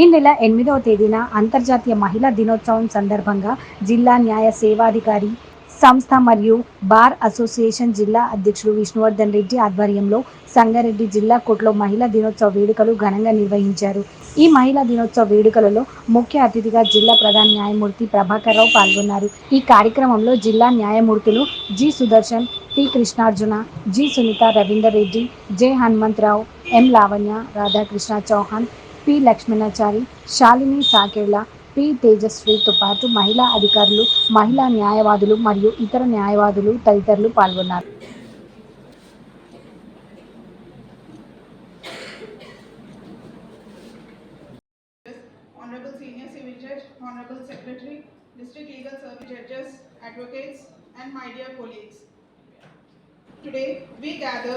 ఈ నెల ఎనిమిదవ తేదీన అంతర్జాతీయ మహిళా దినోత్సవం సందర్భంగా జిల్లా న్యాయ సేవాధికారి సంస్థ మరియు బార్ అసోసియేషన్ జిల్లా అధ్యక్షుడు విష్ణువర్ధన్ రెడ్డి ఆధ్వర్యంలో సంగారెడ్డి జిల్లా కోట్లో మహిళా దినోత్సవ వేడుకలు ఘనంగా నిర్వహించారు. ఈ మహిళా దినోత్సవ వేడుకలలో ముఖ్య అతిథిగా జిల్లా ప్రధాన న్యాయమూర్తి ప్రభాకర్ రావు పాల్గొన్నారు. ఈ కార్యక్రమంలో జిల్లా న్యాయమూర్తులు G Sudarshan T Krishnarjuna G Sunitha Ravinder Reddy J Hanumantha Rao M Lavanya Radhakrishna Chauhan P. Lakshmanachari Shalini Sakella P. తేజస్వితో పాటు మహిళా అధికారులు మహిళా న్యాయవాదులు మరియు ఇతర న్యాయవాదులు తదితరులు పాల్గొన్నారు. Today, we gather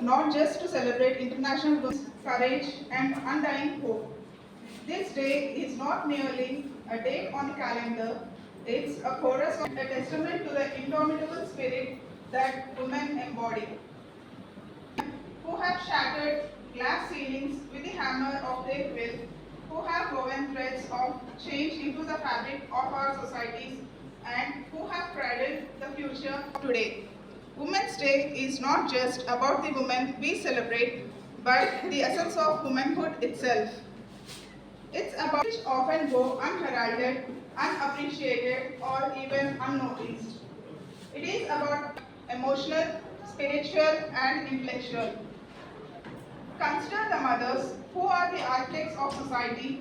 not just to celebrate International Women's Courage and Undying Hope. This day is not merely a date on the calendar, it's a chorus, of a testament to the indomitable spirit that women embody who have shattered glass ceilings with the hammer of their will, who have woven threads of change into the fabric of our societies, and who have cradled the future today. Women's Day is not just about the women we celebrate, but the essence of womanhood itself. It's about which often go unheralded, unappreciated, or even unnoticed. It is about emotional, spiritual, and intellectual. Consider the mothers who are the architects of society,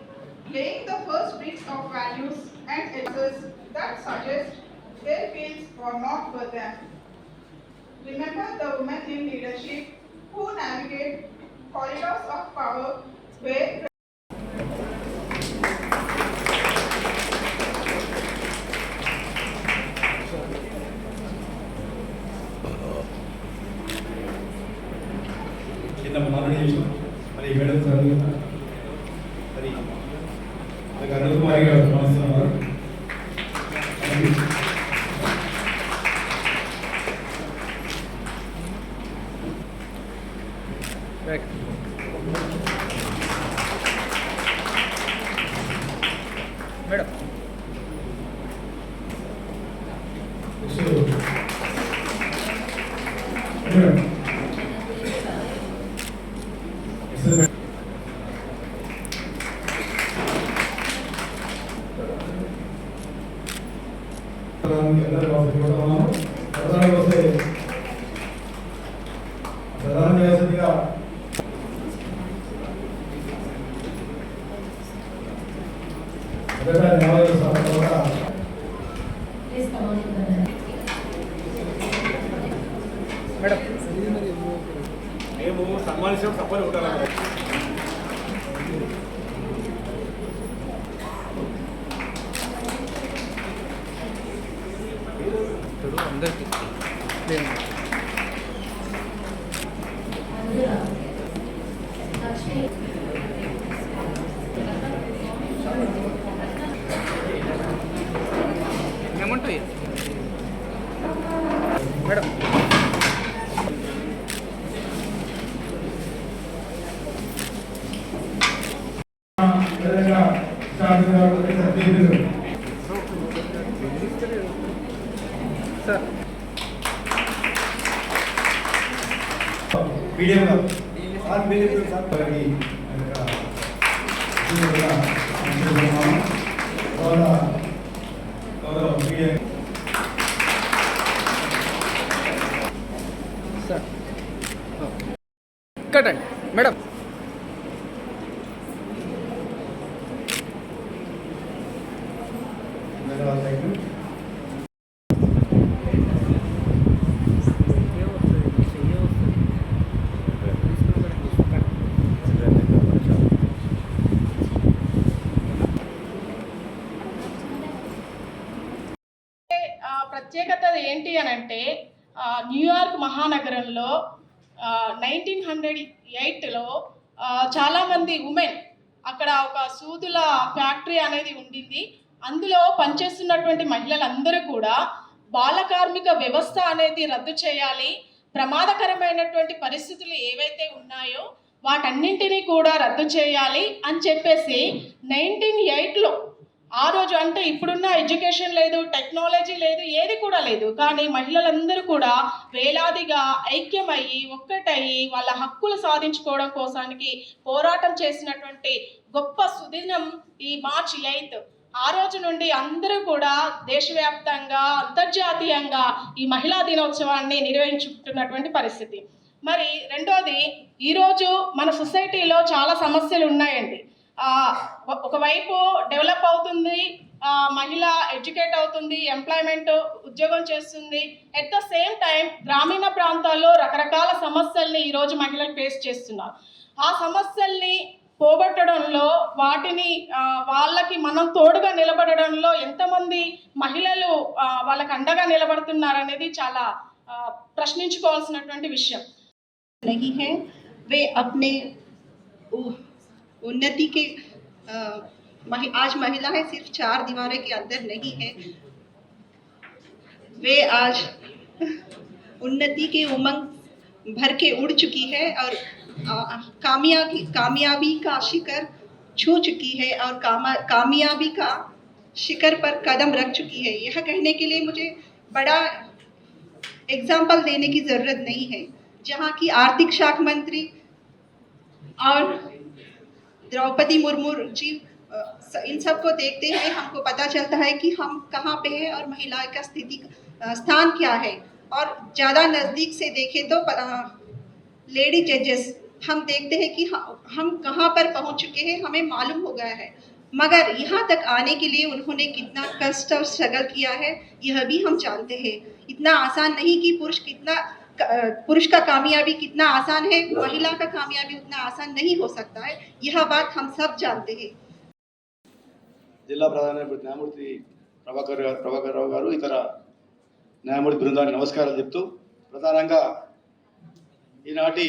laying the first bricks of values and ethics that suggest their fields were not for them. Remember the women in leadership who navigate corridors of power where మొదట న్యాయ తర్వాత madam. మేము సన్మానించడం తప్పని ఉంటారా చూడు అందరికి నేను Andhra. Lakshmi. ఏమంటాయి మేడం విధంగా స్టార్ట్ కాబట్టి సత్యయుడు sir medium sir medium sir వారికి మీడియం సార్ అని అంటే న్యూయార్క్ మహానగరంలో నైన్టీన్ హండ్రెడ్ ఎయిట్లో చాలామంది ఉమెన్ అక్కడ ఒక సూదుల ఫ్యాక్టరీ అనేది ఉండింది. అందులో పనిచేస్తున్నటువంటి మహిళలందరూ కూడా బాల కార్మిక వ్యవస్థ అనేది రద్దు చేయాలి ప్రమాదకరమైనటువంటి పరిస్థితులు ఏవైతే ఉన్నాయో వాటన్నింటినీ కూడా రద్దు చేయాలి అని చెప్పేసి నైన్టీన్ ఎయిట్లో ఆ రోజు అంటే ఇప్పుడున్న ఎడ్యుకేషన్ లేదు టెక్నాలజీ లేదు ఏది కూడా లేదు. కానీ మహిళలందరూ కూడా వేలాదిగా ఐక్యమయ్యి ఒక్కటయ్యి వాళ్ళ హక్కులు సాధించుకోవడం కోసానికి పోరాటం చేసినటువంటి గొప్ప సుదినం ఈ మార్చ్ ఎయిత్. ఆ రోజు నుండి అందరూ కూడా దేశవ్యాప్తంగా అంతర్జాతీయంగా ఈ మహిళా దినోత్సవాన్ని నిర్వహించుకుంటున్నటువంటి పరిస్థితి. మరి రెండోది ఈరోజు మన సొసైటీలో చాలా సమస్యలు ఉన్నాయండి. ఒకవైపు డెవలప్ అవుతుంది ఆ, మహిళ ఎడ్యుకేట్ అవుతుంది ఎంప్లాయ్మెంట్ ఉద్యోగం చేస్తుంది ఎట్ ద సేమ్ టైం గ్రామీణ ప్రాంతాల్లో రకరకాల సమస్యల్ని ఈరోజు మహిళలు ఫేస్ చేస్తున్నారు ఆ సమస్యల్ని పోగొట్టడంలో వాటిని ఆ, వాళ్ళకి మనం తోడుగా నిలబడడంలో ఎంతమంది మహిళలు ఆ, వాళ్ళకి అండగా నిలబడుతున్నారనేది చాలా ఆ, ప్రశ్నించుకోవాల్సినటువంటి విషయం नहीं है वे अपने उ- उन्नति के महि- आज महिलाएँ सिर्फ़ चार दीवारों के अंदर नहीं है। वे आज उन्नति के उमंग भर के उड़ चुकी है और कामयाबी कामयाबी का शिखर छू चुकी है और कामा, कामयाबी का शिखर पर कदम रख चुकी है। यह कहने के लिए मुझे बड़ा एग्ज़ाम्पल देने की ज़रूरत नहीं है, जहाँ की आर्थिक शाख मंत्री और द्रौपदी मुर्मू जी इन सबको देखते हुए हमको पता चलता है कि हम कहाँ पे हैं और महिला का स्थिति स्थान क्या है। और ज़्यादा नज़दीक से देखें तो लेडी जजेस, हम देखते हैं कि हम कहाँ पर पहुँच चुके हैं, हमें मालूम हो गया है। मगर यहाँ तक आने के लिए उन्होंने कितना कष्ट और स्ट्रगल किया है, यह भी हम जानते हैं। इतना आसान नहीं कि पुरुष कितना क- पुरुष का कामयाबी कितना आसान है महिला का कामयाबी उतना आसान नहीं हो सकता है यह बात हम सब जानते हैं జిల్లా ప్రధాన న్యాయమూర్తి న్యాయమూర్తి ప్రభాకర్ గారు ప్రభాకర్ రావు గారు ఇతర న్యాయమూర్తి బృందానికి నమస్కారాలు చెప్తూ ప్రధానంగా ఈనాటి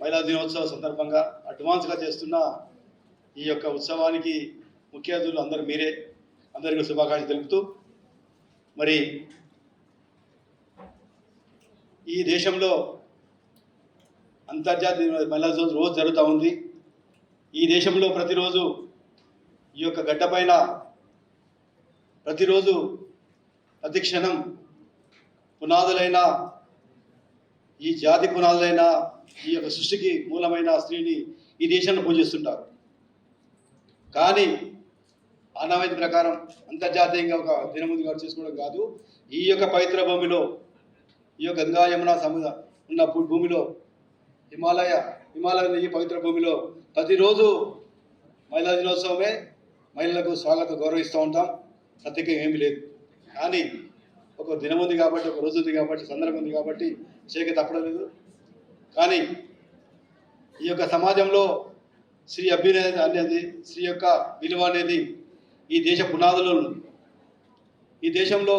మహిళా దినోత్సవ సందర్భంగా అడ్వాన్స్గా చేస్తున్న ఈ యొక్క ఉత్సవానికి ముఖ్య అతిథులు అందరూ మీరే అందరికీ శుభాకాంక్షలు తెలుపుతూ మరి ఈ దేశంలో అంతర్జాతీయ మహిళా రోజు రోజు జరుగుతూ ఉంది. ఈ దేశంలో ప్రతిరోజు ఈ యొక్క గడ్డపైన ప్రతిరోజు ప్రతి క్షణం పునాదులైన ఈ జాతి పునాదులైన ఈ యొక్క సృష్టికి మూలమైన స్త్రీని ఈ దేశాన్ని పూజిస్తుంటారు. కానీ ఆనవాయితీ ప్రకారం అంతర్జాతీయంగా ఒక దినముందు చేసుకోవడం కాదు. ఈ యొక్క పవిత్ర భూమిలో ఈ యొక్క గంగా యమున సముద్ర ఉన్న భూమిలో హిమాలయ హిమాలయ ఈ పవిత్ర భూమిలో ప్రతిరోజు మహిళా దినోత్సవమే. మహిళలకు స్వాగతం గౌరవిస్తూ ఉంటాం. సత్యకం ఏమీ లేదు. కానీ ఒక దినం ఉంది కాబట్టి ఒక రోజు ఉంది కాబట్టి సందర్భం ఉంది కాబట్టి చేయక తప్పడం లేదు. కానీ ఈ యొక్క సమాజంలో స్త్రీ అభ్యున్నతి అనేది స్త్రీ యొక్క విలువ అనేది ఈ దేశ పునాదులో ఉంది. ఈ దేశంలో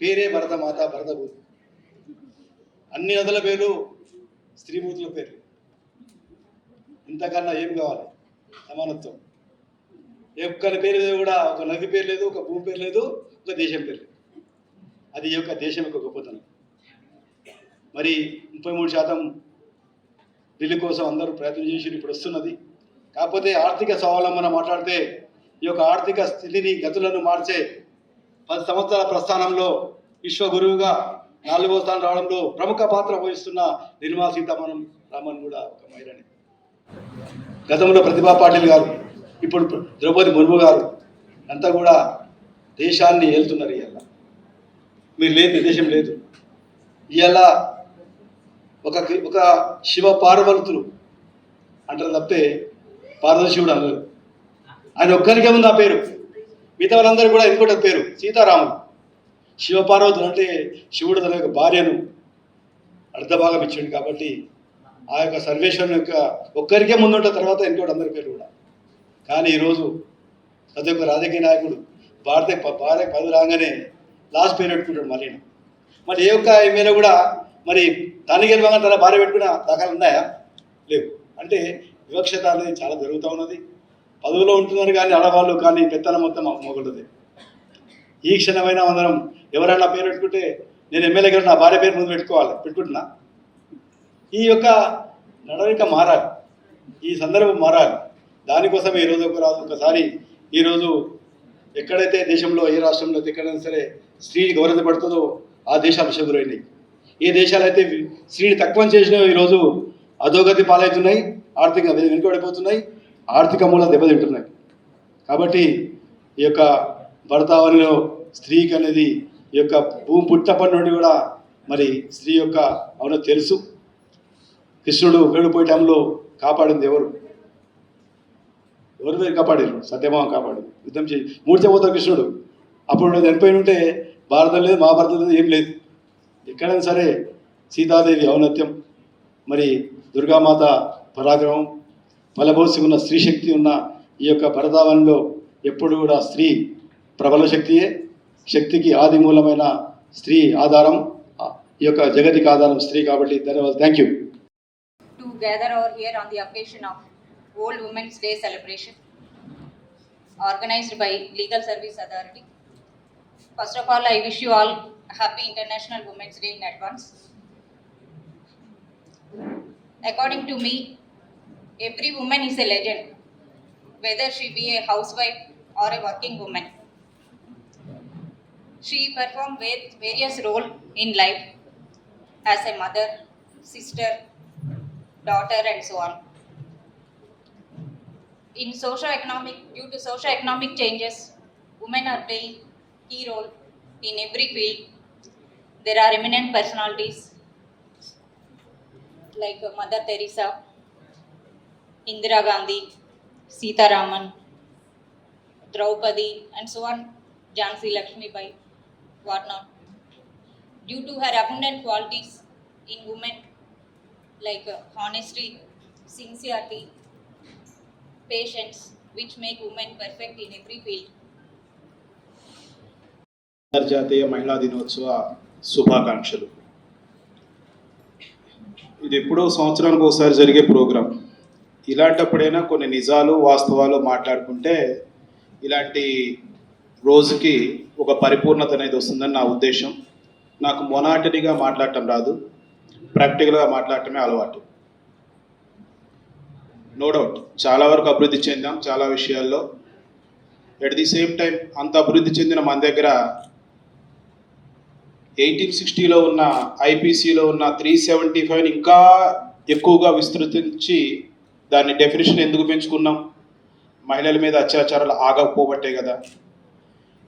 పేరే భరతమాత భరతభూ అన్ని నదుల పేర్లు స్త్రీమూర్తుల పేర్లు ఇంతకన్నా ఏం కావాలి? సమానత్వం. ఒక్కరి పేరు కూడా ఒక నది పేరు లేదు ఒక భూమి పేరు లేదు ఒక దేశం పేరు లేదు. అది యొక్క దేశం యొక్క గొప్పతనం. మరి ముప్పై మూడు శాతం ఢిల్లీ కోసం అందరూ ప్రయత్నం చేసి ఇప్పుడు వస్తున్నది. కాకపోతే ఆర్థిక స్వావలంబన మాట్లాడితే ఈ యొక్క ఆర్థిక స్థితిని గతులను మార్చే పది సంవత్సరాల ప్రస్థానంలో విశ్వగురువుగా నాలుగో స్థానం రావడంలో ప్రముఖ పాత్ర పోషిస్తున్న నిర్మలా సీతారామన్ రామన్ కూడా ఒక మహిళని. గతంలో ప్రతిభా పాటిల్ గారు ఇప్పుడు ద్రౌపది ముర్ము గారు అంతా కూడా దేశాన్ని ఏలుతున్నారు ఇవాళ మీరు లేదు దేశం లేదు. ఇవాళ ఒక ఒక శివ పార్వతులు అంటారు తప్పితే పార్వశివుడు అనరు ఆయన ఒక్కరికే ఉంది ఆ పేరు. మిగతా వాళ్ళందరూ కూడా ఇంకోటి పేరు సీతారాముడు శివపార్వతులు అంటే శివుడు తన యొక్క భార్యను అర్ధభాగం ఇచ్చాడు కాబట్టి ఆ యొక్క సర్వేశ్వరుని యొక్క ఒక్కరికే ముందుంట తర్వాత ఇంకోటి అందరి పేరు కూడా. కానీ ఈరోజు ప్రతి ఒక్క రాజకీయ నాయకుడు భారత భార్య పదవి రాగానే లాస్ట్ పేరు పెట్టుకుంటాడు మళ్ళీ. మరి ఏ ఒక్క ఎమ్మెల్యే కూడా మరి తన గెలవగా తన భార్య పెట్టుకున్న దాఖలు ఉన్నాయా? లేవు. అంటే వివక్షత అనేది చాలా జరుగుతూ ఉన్నది. పదవిలో ఉంటున్నారు కానీ ఆడవాళ్ళు కానీ పెత్తనం మొత్తం మొగలది ఈ క్షణమైనా అందరం ఎవరైనా పేరు పెట్టుకుంటే నేను ఎమ్మెల్యే గారు నా భార్య పేరు ముందు పెట్టుకోవాలి పెట్టుకుంటున్నా. ఈ యొక్క నడవడిక మారాలి. ఈ సందర్భం మారాలి. దానికోసం ఈరోజు ఒక రాజు ఒకసారి ఈరోజు ఎక్కడైతే దేశంలో ఏ రాష్ట్రంలో ఎక్కడైనా సరే స్త్రీ గౌరవపడుతుందో ఆ దేశాలు శుభ్రైనాయి ఏ దేశాలు అయితే స్త్రీని తక్కువ చేసినా ఈరోజు అధోగతి పాలవుతున్నాయి ఆర్థిక వెనుకబడిపోతున్నాయి ఆర్థిక మూలం దెబ్బతింటున్నాయి. కాబట్టి ఈ యొక్క భర్త స్త్రీకి అనేది ఈ యొక్క భూమి పుట్టినప్పటి నుండి కూడా మరి స్త్రీ యొక్క అవునో తెలుసు. కృష్ణుడు వేడిపోయే టైంలో కాపాడింది ఎవరు? ఎవరు వేరు కాపాడారు? సత్యభావం కాపాడు. యుద్ధం చేయి. మూర్తిపోతాడు కృష్ణుడు. అప్పుడు చనిపోయి ఉంటే భారతం లేదు మహాభారతం లేదు ఏం లేదు. ఎక్కడైనా సరే సీతాదేవి ఔన్నత్యం మరి దుర్గామాత పరాక్రమం పలబోసి ఉన్న స్త్రీ శక్తి ఉన్న ఈ యొక్క భరతావనంలో ఎప్పుడు కూడా స్త్రీ ప్రబల శక్తియే. శక్తికి ఆది మూలమైన స్త్రీ ఆధారం ఈ యొక్క జగతికి ఆధారం స్త్రీ కాబట్టి ధన్యవాదాలు thank you to gather over here on the occasion of World Women's Day celebration organized by Legal Service Authority. First of all, I wish you all happy International Women's Day in advance. According to me, every woman is a legend, whether she be a housewife or a working woman. She performed va- various roles in life as a mother, sister, daughter and so on. In socio-economic, due to socio-economic changes, women are playing key role in every field. There are eminent personalities like Mother Teresa, Indira Gandhi, Sita Raman, Draupadi and so on, Jhansi Lakshmi Bai, whatnot. Due to her abundant qualities in women, like uh, honesty, sincerity, patience, which make women perfect in every field. అంతర్జాతీయ మహిళా దినోత్సవ శుభాకాంక్షలు ఇది ఎప్పుడో సంవత్సరానికి ఒకసారి జరిగే programme ఇలాంటప్పుడైనా కొన్ని నిజాలు వాస్తవాలు మాట్లాడుకుంటే ఇలాంటి రోజుకి ఒక పరిపూర్ణత అనేది వస్తుందని నా ఉద్దేశం. నాకు మొనాటరీగా మాట్లాడటం రాదు. ప్రాక్టికల్గా మాట్లాడటమే అలవాటు. No doubt. చాలా వరకు అభివృద్ధి చెందాం చాలా విషయాల్లో. ఎట్ ది సేమ్ టైం అంత అభివృద్ధి చెందిన మన దగ్గర ఎయిటీన్ సిక్స్టీలో ఉన్న ఐపీసీలో ఉన్న త్రీ సెవెంటీ ఫైవ్ ఇంకా ఎక్కువగా విస్తృతించి దాన్ని డెఫినేషన్ ఎందుకు పెంచుకున్నాం? మహిళల మీద అత్యాచారాలు ఆగకపోబట్టే కదా.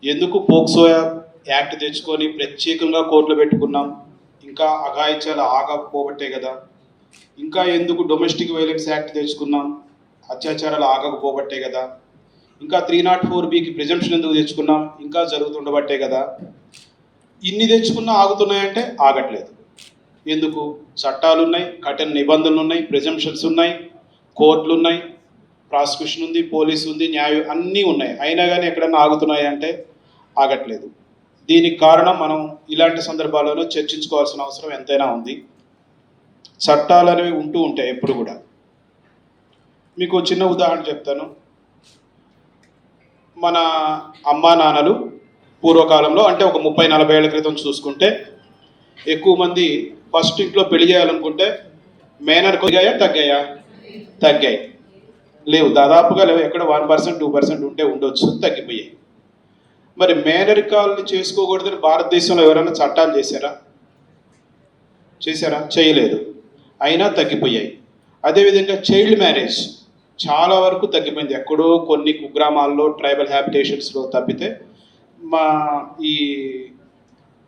ఎందుకు పోక్సో యాక్ట్ తెచ్చుకొని ప్రత్యేకంగా కోర్టులు పెట్టుకున్నాం? ఇంకా అఘాయిత్యాలు ఆగకపోబట్టే కదా. ఇంకా ఎందుకు డొమెస్టిక్ వైలెన్స్ యాక్ట్ తెచ్చుకున్నాం? అత్యాచారాలు ఆగకపోబట్టే కదా. ఇంకా త్రీ నాట్ ఫోర్ బికి ప్రిజంప్షన్ ఎందుకు తెచ్చుకున్నాం? ఇంకా జరుగుతుండబట్టే కదా. ఇన్ని తెచ్చుకున్నా ఆగుతున్నాయంటే ఆగట్లేదు. ఎందుకు? చట్టాలు ఉన్నాయి కఠిన నిబంధనలు ఉన్నాయి ప్రిజంప్షన్స్ ఉన్నాయి కోర్టులు ఉన్నాయి ప్రాసిక్యూషన్ ఉంది పోలీసు ఉంది న్యాయం అన్నీ ఉన్నాయి. అయినా కానీ ఎక్కడన్నా ఆగుతున్నాయి అంటే ఆగట్లేదు. దీనికి కారణం మనం ఇలాంటి సందర్భాల్లోనూ చర్చించుకోవాల్సిన అవసరం ఎంతైనా ఉంది. చట్టాలు అనేవి ఉంటూ ఉంటాయి ఎప్పుడు కూడా. మీకు చిన్న ఉదాహరణ చెప్తాను. మన అమ్మా నాన్నలు పూర్వకాలంలో అంటే ఒక ముప్పై నలభై ఏళ్ళ క్రితం చూసుకుంటే ఎక్కువ మంది ఫస్ట్ ఇంట్లో పెళ్ళి చేయాలనుకుంటే మేనర్ కొద్దిగా తగ్గాయా? తగ్గాయి. లేవు. దాదాపుగా లేవు. ఎక్కడ వన్ పర్సెంట్ టూ పర్సెంట్ ఉంటే ఉండొచ్చు తగ్గిపోయాయి. మరి మేనరికాలని చేసుకోకూడదని భారతదేశంలో ఎవరైనా చట్టాలు చేశారా? చేశారా? చేయలేదు. అయినా తగ్గిపోయాయి. అదేవిధంగా చైల్డ్ మ్యారేజ్ చాలా వరకు తగ్గిపోయింది. ఎక్కడో కొన్ని కుగ్రామాల్లో ట్రైబల్ హ్యాబిటేషన్స్లో తప్పితే మా ఈ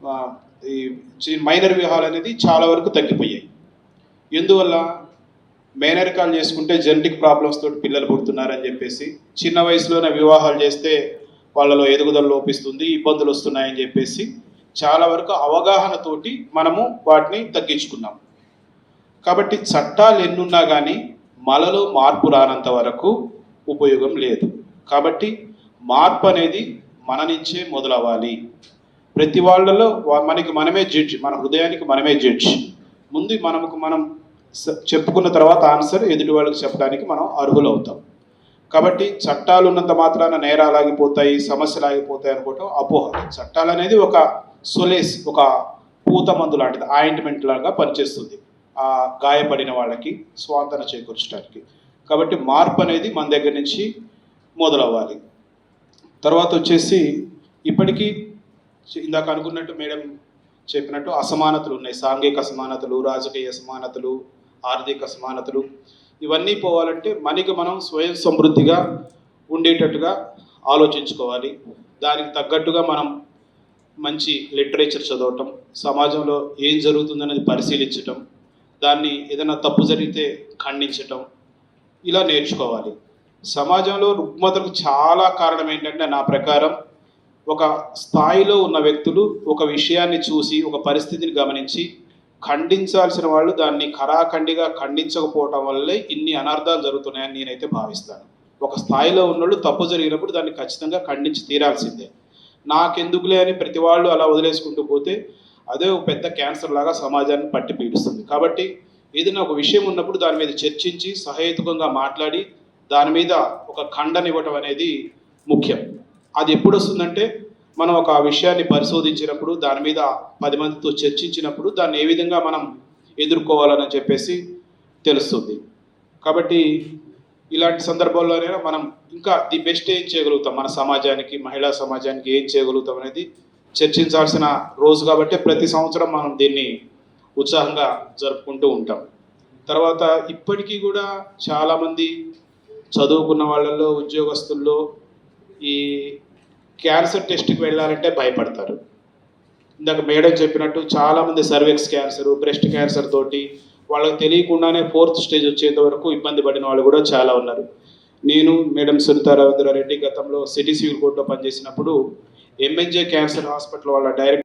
మా ఈ మైనర్ వివాహాలు అనేది చాలా వరకు తగ్గిపోయాయి. ఎందువల్ల? మేనరికాలు చేసుకుంటే జెనెటిక్ ప్రాబ్లమ్స్ తోటి పిల్లలు పుడుతున్నారని చెప్పేసి చిన్న వయసులోనే వివాహాలు చేస్తే వాళ్ళలో ఎదుగుదల లోపిస్తుంది ఇబ్బందులు వస్తున్నాయని చెప్పేసి చాలా వరకు అవగాహనతోటి మనము వాటిని తగ్గించుకున్నాం. కాబట్టి చట్టాలు ఎన్నున్నా కానీ మనలో మార్పు రానంత వరకు ఉపయోగం లేదు. కాబట్టి మార్పు అనేది మన నుంచే మొదలవ్వాలి. ప్రతి వాళ్ళలో వా- మనకి మనమే జడ్జి మన హృదయానికి మనమే జడ్జి ముందు మనకు మనం చెప్పుకున్న తర్వాత ఆన్సర్ ఎదుటి వాళ్ళకి చెప్పడానికి మనం అర్హులవుతాం. కాబట్టి చట్టాలు ఉన్నంత మాత్రాన నేరాలు ఆగిపోతాయి సమస్యలు ఆగిపోతాయి అనుకోవటం అపోహ. చట్టాలు అనేది ఒక సొలేస్ ఒక పూత మందు లాంటిది ఆయింట్మెంట్ లాగా పనిచేస్తుంది ఆ గాయపడిన వాళ్ళకి స్వాంతన చేకూర్చడానికి కాబట్టి మార్పు అనేది మన దగ్గర నుంచి మొదలవ్వాలి. తర్వాత వచ్చేసి ఇప్పటికీ ఇందాక అనుకున్నట్టు మేడం చెప్పినట్టు అసమానతలు ఉన్నాయి సాంఘిక అసమానతలు రాజకీయ అసమానతలు ఆర్థిక అసమానతలు. ఇవన్నీ పోవాలంటే మనకి మనం స్వయం సమృద్ధిగా ఉండేటట్టుగా ఆలోచించుకోవాలి. దానికి తగ్గట్టుగా మనం మంచి లిటరేచర్ చదవటం సమాజంలో ఏం జరుగుతుందనేది పరిశీలించటం దాన్ని ఏదైనా తప్పు జరిగితే ఖండించటం ఇలా నేర్చుకోవాలి. సమాజంలో రుగ్మతలకు చాలా కారణం ఏంటంటే నా ప్రకారం ఒక స్థాయిలో ఉన్న వ్యక్తులు ఒక విషయాన్ని చూసి ఒక పరిస్థితిని గమనించి ఖండించాల్సిన వాళ్ళు దాన్ని ఖరాఖండిగా ఖండించకపోవటం వల్లే ఇన్ని అనర్థాలు జరుగుతున్నాయని నేనైతే భావిస్తాను. ఒక స్థాయిలో ఉన్నోళ్ళు తప్పు జరిగినప్పుడు దాన్ని ఖచ్చితంగా ఖండించి తీరాల్సిందే. నాకెందుకులే అని ప్రతి వాళ్ళు అలా వదిలేసుకుంటూ పోతే అదే ఒక పెద్ద క్యాన్సర్ లాగా సమాజాన్ని పట్టి పీడిస్తుంది. కాబట్టి ఏదైనా ఒక విషయం ఉన్నప్పుడు దాని మీద చర్చించి సహేతుకంగా మాట్లాడి దాని మీద ఒక ఖండనివ్వటం అనేది ముఖ్యం. అది ఎప్పుడు వస్తుందంటే మనం ఒక విషయాన్ని పరిశోధించినప్పుడు దాని మీద పది మందితో చర్చించినప్పుడు దాన్ని ఏ విధంగా మనం ఎదుర్కోవాలని చెప్పేసి తెలుస్తుంది. కాబట్టి ఇలాంటి సందర్భాల్లోనే మనం ఇంకా ది బెస్ట్ ఏం చేయగలుగుతాం? మన సమాజానికి మహిళా సమాజానికి ఏం చేయగలుగుతాం అనేది చర్చించాల్సిన రోజు కాబట్టి ప్రతి సంవత్సరం మనం దీన్ని ఉత్సాహంగా జరుపుకుంటూ ఉంటాం. తర్వాత ఇప్పటికీ కూడా చాలామంది చదువుకున్న వాళ్ళల్లో ఉద్యోగస్తుల్లో ఈ క్యాన్సర్ టెస్ట్కి వెళ్ళాలంటే భయపడతారు. ఇందాక మేడం చెప్పినట్టు చాలామంది సర్వెక్స్ క్యాన్సర్ బ్రెస్ట్ క్యాన్సర్ తోటి వాళ్ళకి తెలియకుండానే ఫోర్త్ స్టేజ్ వచ్చేంత వరకు ఇబ్బంది పడిన వాళ్ళు కూడా చాలా ఉన్నారు. నేను మేడం సునీత రవీంద్రారెడ్డి గతంలో సిటీ సివిల్ కోర్టులో పనిచేసినప్పుడు ఎంఎన్జే క్యాన్సర్ హాస్పిటల్ వాళ్ళ డైరెక్ట్